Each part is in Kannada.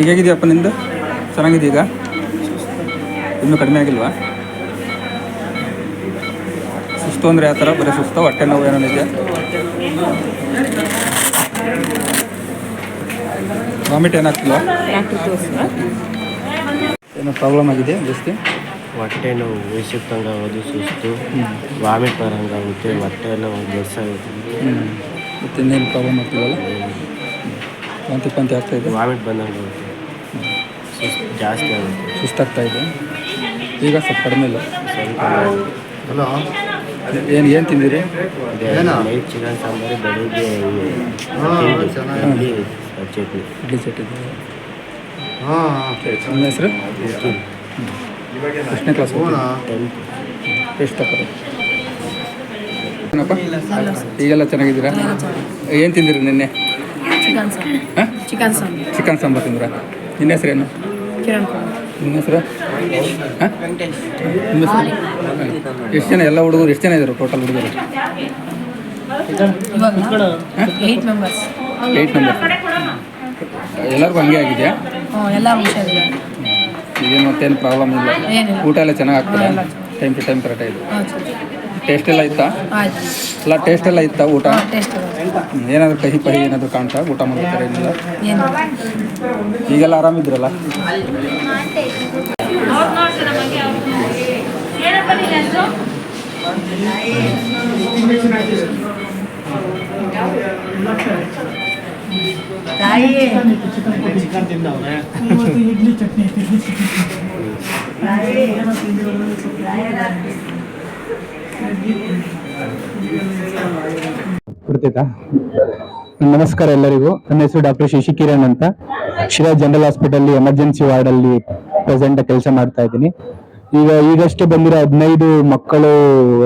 ಈಗ ಹೇಗಿದೆಯಪ್ಪ ನಿಂದು? ಚೆನ್ನಾಗಿದೆಯೀಗ ಇನ್ನೂ ಕಡಿಮೆ ಆಗಿಲ್ವಾ? ಸುಸ್ತು ಅಂದರೆ ಯಾವ ಥರ ಬರೀ ಸುಸ್ತು, ಹೊಟ್ಟೆ ನೋವು ಏನೋ ಇದೆಯಾ ವಾಮಿಟ್ ಏನಾಗ್ತಿಲ್ಲ? ಏನೋ ಪ್ರಾಬ್ಲಮ್ ಆಗಿದೆ ಜಾಸ್ತಿ? ಹೊಟ್ಟೆ ನೋವು ವಿಷಕ್ತಂಗೆ ಆಗೋದು ಸುಸ್ತು. ವಾಮಿಟ್ ಬರೋಂಗಾಗುತ್ತೆ ಹೊಟ್ಟೆ ಎಲ್ಲ ಒಂದು ಹ್ಞೂ ಮತ್ತು ಇನ್ನೇನು ಪ್ರಾಬ್ಲಮ್ ಆಗ್ತಿಲ್ಲಲ್ಲ ವಾಂತಿ ಪಂತಿ ಆಗ್ತಾ ಇದೆ? ವಾಮಿಟ್ ಬಂದಂಗೆ ಆಗುತ್ತೆ. ಸುಸ್ತು ಜಾಸ್ತಿ ಆಗುತ್ತೆ. ಸುಸ್ತಾಗ್ತಾ ಇದೆ. ಈಗ ಸ್ವಲ್ಪ ಕಡಿಮೆ ಇಲ್ಲ. ಸ್ವಲ್ಪ ಏನು ಏನು ತಿಂದಿರಿ? ನೈಟ್ ಚಿಕನ್ ಸಾಂಬಾರು ಬೆಳಿಗ್ಗೆ ಇಡ್ಲಿ. ಚಟ್ನಿ. ಹಾಂ. ನನ್ನ ಹೆಸರು? ಎಷ್ಟನೇ ಕ್ಲಾಸ್ ಎಷ್ಟು ತಪ್ಪರು ಏನಪ್ಪ? ಈಗೆಲ್ಲ ಚೆನ್ನಾಗಿದ್ದೀರಾ? ಏನು ತಿಂದಿರಿ ನಿನ್ನೆ? ಚಿಕನ್ ಸಾಂಬಾರ್. ಹಾಂ? ಚಿಕನ್ ಸಾಂಬಾರ್. ಚಿಕನ್ ಸಾಂಬಾರು ತಿಂದಿರಾ? ನಿನ್ನ ಹೆಸರೇನು? ಕಿರಣ್ ಕುಮಾರ್. ನಿಮ್ಮ ಹೆಸರು? ಹಾಂ? ನಿಮ್ಮ ಹೆಸರು? ಎಷ್ಟು ಜನ ಎಲ್ಲ ಹುಡುಗರು ಎಷ್ಟು ಜನ ಇದ್ದಾರೆ ಟೋಟಲ್ ಹುಡುಗರು? ಏಯ್ಟ್ ಮೆಂಬರ್ಸ್ ಏಯ್ಟ್ ಎಲ್ಲರಿಗೂ ಹಂಗೆ ಆಗಿದೆಯಾ? ಈಗೇನು ಮತ್ತೇನು ಪ್ರಾಬ್ಲಮ್ ಇಲ್ಲ. ಊಟ ಎಲ್ಲ ಚೆನ್ನಾಗಿ ಆಗ್ತದೆ? ಟೈಮ್ ಟು ಟೈಮ್ ಕರೆಕ್ಟ್ ಇದೆ ಸರಿ. ಟೇಸ್ಟ್ ಎಲ್ಲ ಇತ್ತಾ? ಆಯ್ತು. ಎಲ್ಲ ಟೇಸ್ಟ್ ಎಲ್ಲ ಇತ್ತಾ ಊಟ? ಟೇಸ್ಟ್. ಏನಾದರೂ ಕಹಿ ಪಹಿ ಏನಾದರೂ ಕಾಣ್ತಾ ಊಟ ಮಾಡ್ತಾರೆ ಏನಿಲ್ಲ? ಈಗೆಲ್ಲ ಆರಾಮಿದ್ರಲ್ಲ ತಾಯಿ ನಮಸ್ಕಾರ ಎಲ್ಲರಿಗೂ. ನನ್ನ ಹೆಸರು ಡಾಕ್ಟರ್ ಶಶಿಕಿರಣ್ ಅಂತ. Sira general hospital emergency ward ಅಲ್ಲಿ ಪ್ರೆಸೆಂಟ್ ಕೆಲಸ ಮಾಡ್ತಾ ಇದ್ದೀನಿ. ಈಗ ಈಗಷ್ಟೇ ಬಂದಿರೋ ಹದಿನೈದು ಮಕ್ಕಳು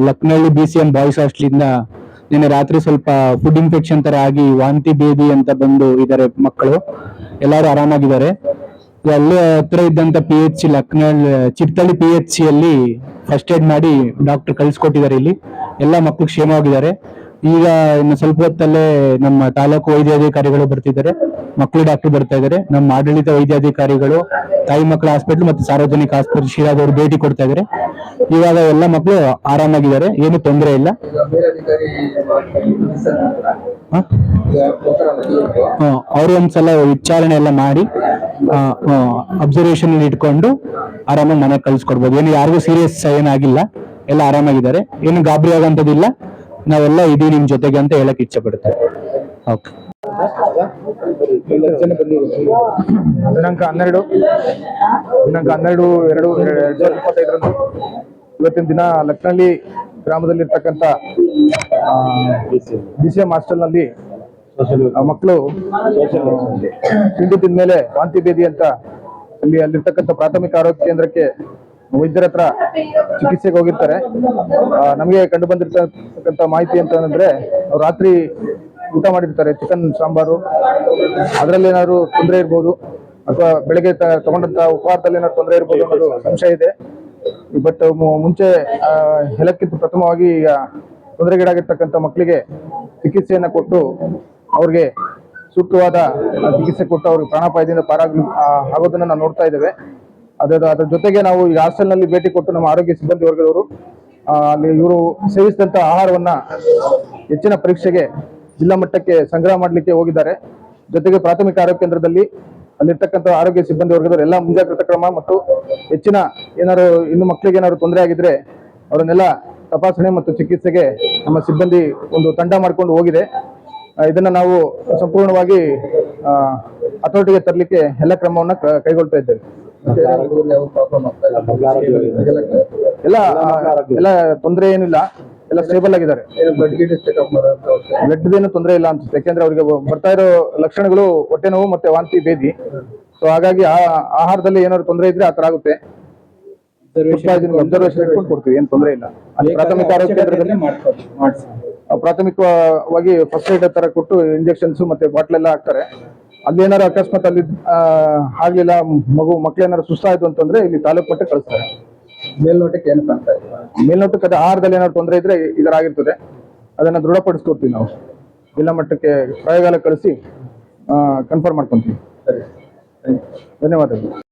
Laknalli B C M boys ಹಾಸ್ಟ್ಲಿಂದ ನಿನ್ನೆ ರಾತ್ರಿ ಸ್ವಲ್ಪ ಫುಡ್ ಇನ್ಫೆಕ್ಷನ್ ತರ ಆಗಿ ವಾಂತಿ ಬೇದಿ ಅಂತ ಬಂದು ಇದಾರೆ ಮಕ್ಕಳು. ಎಲ್ಲರೂ ಆರಾಮಾಗಿದ್ದಾರೆ. ಅಲ್ಲೇ ಹತ್ರ ಇದ್ದಂತ ಪಿ ಎಚ್ ಸಿ ಲಕ್ನೋ ಚಿಟ್ಟಳ್ಳಿ ಪಿ ಎಚ್ ಸಿ ಅಲ್ಲಿ ಫಸ್ಟ್ ಏಡ್ ಮಾಡಿ ಡಾಕ್ಟರ್ ಕಳ್ಸಿಕೊಟ್ಟಿದ್ದಾರೆ ಇಲ್ಲಿ. ಎಲ್ಲ ಮಕ್ಕಳು ಕ್ಷೇಮವಾಗಿದ್ದಾರೆ. ಈಗ ಇನ್ನು ಸ್ವಲ್ಪ ಹೊತ್ತಲ್ಲೇ ನಮ್ಮ ತಾಲೂಕು ವೈದ್ಯಾಧಿಕಾರಿಗಳು ಬರ್ತಿದ್ದಾರೆ. ಮಕ್ಕಳು ಡಾಕ್ಟರ್ ಬರ್ತಾ ಇದ್ದಾರೆ. ನಮ್ಮ ಆಡಳಿತ ವೈದ್ಯಾಧಿಕಾರಿಗಳು, ತಾಯಿ ಮಕ್ಕಳ ಹಾಸ್ಪಿಟಲ್ ಮತ್ತು ಸಾರ್ವಜನಿಕ ಆಸ್ಪತ್ರೆ ಶಿರಾದವರು ಭೇಟಿ ಕೊಡ್ತಾ ಇದ್ದಾರೆ. ಇವಾಗ ಎಲ್ಲ ಮಕ್ಕಳು ಆರಾಮಾಗಿದ್ದಾರೆ. ಏನು ತೊಂದರೆ ಇಲ್ಲ. ಅವರು ಒಂದ್ಸಲ ವಿಚಾರಣೆ ಎಲ್ಲ ಮಾಡಿ ಅಬ್ಸರ್ವೇಷನ್ ಇಟ್ಕೊಂಡು ಆರಾಮಾಗಿ ಮನೆಗೆ ಕಳ್ಸಿಕೊಡ್ಬೋದು. ಏನು ಯಾರಿಗೂ ಸೀರಿಯಸ್ ಏನಾಗಿಲ್ಲ. ಎಲ್ಲ ಆರಾಮಾಗಿದ್ದಾರೆ. ಏನು ಗಾಬರಿ ಆಗೋಂಥದ್ದಿಲ್ಲ. ನಾವೆಲ್ಲ ಇದೀವಿ ನಿಮ್ ಜೊತೆಗೆ ಅಂತ ಹೇಳಕ್ ಇಚ್ಛೆ ಪಡ್ತೇವೆ. ದಿನಾಂಕ ಹನ್ನೆರಡು. ದಿನಾಂಕ ಹನ್ನೆರಡು, ಎರಡು, ಎರಡ್ ಸಾವಿರದ ಇಪ್ಪತ್ತೈದರಂದು ಇವತ್ತಿನ ದಿನ ಲಕ್ನಳ್ಳಿ ಗ್ರಾಮದಲ್ಲಿರ್ತಕ್ಕಂಥ ಬಿ ಸಿ ಎಂ ಹಾಸ್ಟೆಲ್ನಲ್ಲಿ ಮಕ್ಕಳು, ತಿಂಡಿ ತಿಂದ ಮೇಲೆ ವಾಂತಿ ಭೇದಿ ಅಂತ ಅಲ್ಲಿ ಅಲ್ಲಿರ್ತಕ್ಕಂಥ ಪ್ರಾಥಮಿಕ ಆರೋಗ್ಯ ಕೇಂದ್ರಕ್ಕೆ ವೈದ್ಯರ ಹತ್ರ ಚಿಕಿತ್ಸೆಗೆ ಹೋಗಿರ್ತಾರೆ. ನಮಗೆ ಕಂಡು ಬಂದಿರ್ತಕ್ಕಂಥ ಮಾಹಿತಿ ಅಂತ ಅವ್ರು ರಾತ್ರಿ ಊಟ ಮಾಡಿರ್ತಾರೆ ಚಿಕನ್ ಸಾಂಬಾರು. ಅದರಲ್ಲಿ ಏನಾದ್ರು ತೊಂದರೆ ಇರ್ಬೋದು ಅಥವಾ ಬೆಳಗ್ಗೆ ತಗೊಂಡಂತ ಉಪಹಾರದಲ್ಲಿ ಏನಾದ್ರು ತೊಂದರೆ ಇರ್ಬೋದು ಅನ್ನೋದು ಸಂಶಯ ಇದೆ. ಬಟ್ ಮುಂಚೆ ಎಲ್ಲಕ್ಕಿಂತ ಪ್ರಥಮವಾಗಿ ಈಗ ತೊಂದರೆಗೀಡಾಗಿರ್ತಕ್ಕಂಥ ಮಕ್ಕಳಿಗೆ ಚಿಕಿತ್ಸೆಯನ್ನು ಕೊಟ್ಟು ಅವ್ರಿಗೆ ಸೂಕ್ತವಾದ ಚಿಕಿತ್ಸೆ ಕೊಟ್ಟು ಅವ್ರಿಗೆ ಪ್ರಾಣಾಪಾಯದಿಂದ ಪಾರಾಗ ಆಗೋದನ್ನ ನಾವು ನೋಡ್ತಾ ಇದ್ದೇವೆ. ಅದರ ಅದ್ರ ಜೊತೆಗೆ ನಾವು ಈ ಹಾಸ್ಟೆಲ್ನಲ್ಲಿ ಭೇಟಿ ಕೊಟ್ಟು ನಮ್ಮ ಆರೋಗ್ಯ ಸಿಬ್ಬಂದಿ ವರ್ಗದವರು ಅಲ್ಲಿ ಇವರು ಸೇವಿಸಿದಂಥ ಆಹಾರವನ್ನ ಹೆಚ್ಚಿನ ಪರೀಕ್ಷೆಗೆ ಜಿಲ್ಲಾ ಮಟ್ಟಕ್ಕೆ ಸಂಗ್ರಹ ಮಾಡಲಿಕ್ಕೆ ಹೋಗಿದ್ದಾರೆ. ಜೊತೆಗೆ ಪ್ರಾಥಮಿಕ ಆರೋಗ್ಯ ಕೇಂದ್ರದಲ್ಲಿ ಅಲ್ಲಿರ್ತಕ್ಕಂಥ ಆರೋಗ್ಯ ಸಿಬ್ಬಂದಿ ವರ್ಗದವರು ಎಲ್ಲ ಮುಂಜಾಗ್ರತಾ ಕ್ರಮ ಮತ್ತು ಹೆಚ್ಚಿನ ಏನಾದ್ರು ಇನ್ನು ಮಕ್ಕಳಿಗೆ ಏನಾದ್ರು ತೊಂದರೆ ಆಗಿದ್ರೆ ಅವರನ್ನೆಲ್ಲ ತಪಾಸಣೆ ಮತ್ತು ಚಿಕಿತ್ಸೆಗೆ ನಮ್ಮ ಸಿಬ್ಬಂದಿ ಒಂದು ತಂಡ ಮಾಡಿಕೊಂಡು ಹೋಗಿದೆ. ಇದನ್ನ ನಾವು ಸಂಪೂರ್ಣವಾಗಿ ಅಥಾರಿಟಿಗೆ ತರಲಿಕ್ಕೆ ಎಲ್ಲ ಕ್ರಮವನ್ನ ಕೈಗೊಳ್ತಾ ಇದ್ದೇವೆ. ಎಲ್ಲ ಎಲ್ಲ ತೊಂದರೆ ಏನಿಲ್ಲ. ಎಲ್ಲ ಸ್ಟೇಬಲ್ ಆಗಿದ್ದಾರೆ. ಬ್ಲಡ್ ಏನು ತೊಂದರೆ ಇಲ್ಲ ಅನ್ಸುತ್ತೆ. ಯಾಕೆಂದ್ರೆ ಅವರಿಗೆ ಬರ್ತಾ ಇರೋ ಲಕ್ಷಣಗಳು ಹೊಟ್ಟೆ ನೋವು ಮತ್ತೆ ವಾಂತಿ ಬೇದಿ. ಸೊ ಹಾಗಾಗಿ ಆ ಆಹಾರದಲ್ಲಿ ಏನಾದ್ರು ತೊಂದರೆ ಇದ್ರೆ ಆ ತರ ಆಗುತ್ತೆ. ಅಬ್ಸರ್ವೇಷನ್ ಇಟ್ಕೊಂಡು ಕೊಡ್ತೀವಿ. ಏನ್ ತೊಂದರೆ ಇಲ್ಲ. ಪ್ರಾಥಮಿಕ ಆರೋಗ್ಯ ಕೇಂದ್ರದಲ್ಲಿ ಪ್ರಾಥಮಿಕವಾಗಿ ಫಸ್ಟ್ ಏಡ್ ತರ ಕೊಟ್ಟು ಇಂಜೆಕ್ಷನ್ಸ್ ಮತ್ತೆ ಬಾಟ್ಲ್ ಎಲ್ಲ ಹಾಕ್ತಾರೆ. ಅಲ್ಲಿ ಏನಾರು ಅಕಸ್ಮಾತ್ ಅಲ್ಲಿ ಆಗ್ಲಿಲ್ಲ ಮಗು ಮಕ್ಳು ಏನಾರು ಸುಸ್ತಾಯ್ತು ಅಂತಂದ್ರೆ ಇಲ್ಲಿ ತಾಲೂಕು ಪಟ್ಟೆ ಕಳಿಸ್ತಾರೆ. ಮೇಲ್ನೋಟಕ್ಕೆ ಏನು ಕಾಣ್ತಾ ಮೇಲ್ನೋಟಕ್ಕೆ ಅದು ಆಹಾರದಲ್ಲಿ ಏನಾದ್ರು ತೊಂದರೆ ಇದ್ರೆ ಇದರ ಆಗಿರ್ತದೆ ಅದನ್ನ ದೃಢಪಡಿಸ್ಕೊಡ್ತೀವಿ ನಾವು. ಜಿಲ್ಲಾ ಮಟ್ಟಕ್ಕೆ ಪ್ರಯೋಗಾಲಯ ಕಳಿಸಿ ಕನ್ಫರ್ಮ್ ಮಾಡ್ಕೊಂತೀವಿ. ಸರಿ. ಧನ್ಯವಾದಗಳು.